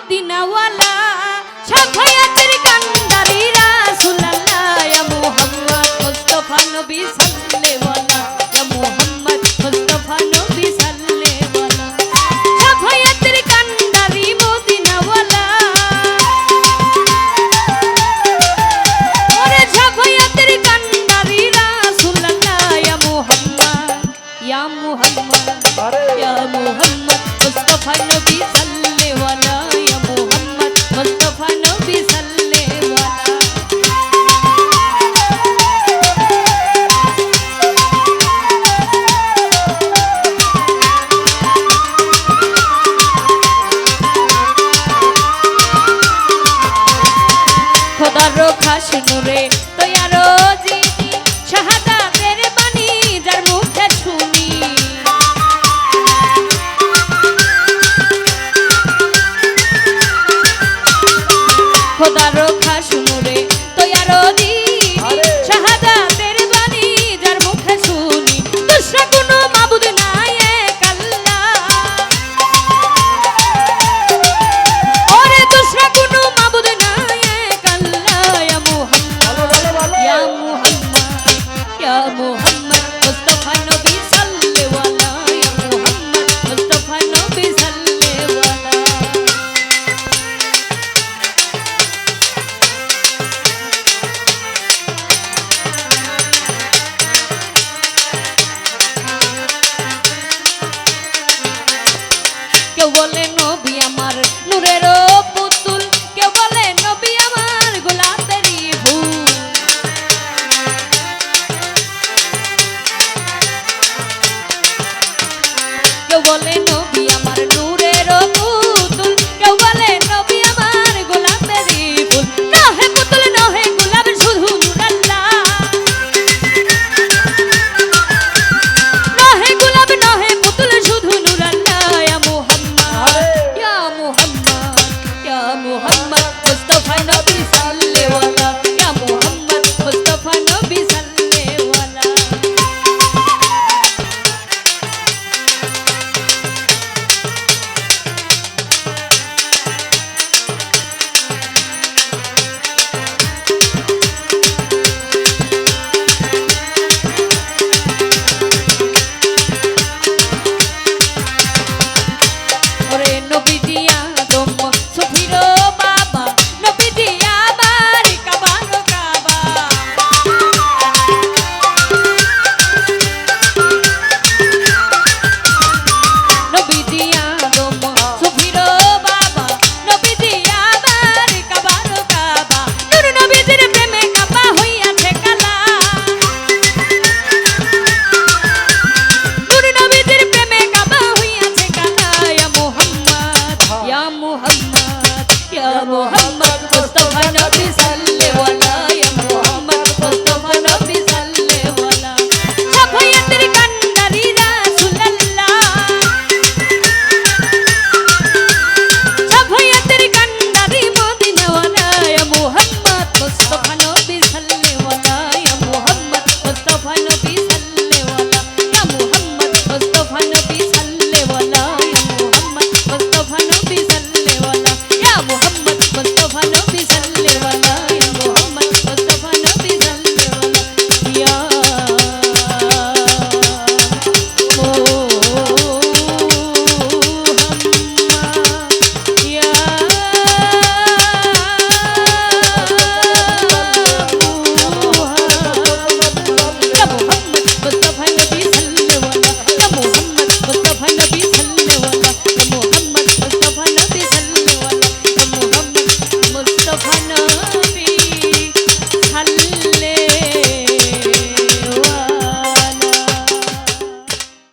মদিনাওয়ালা সফায়াতের কান্দারি রাসূলুল্লাহ, ইয়া মুহাম্মদ মুস্তাফা নবী সাল্লাল্লাহু ইয়া মুহাম্মদ মুস্তাফা নবী সাল্লাল্লাহু সফায়াতের কান্দারি মদিনাওয়ালা। ওরে সফায়াতের কান্দারি রাসূলুল্লাহ, ইয়া মুহাম্মদ ইয়া মুহাম্মদ ইয়া মুহাম্মদ মুস্তাফা নবী আরও খাস নুরে তুই আরও জি Muhammad.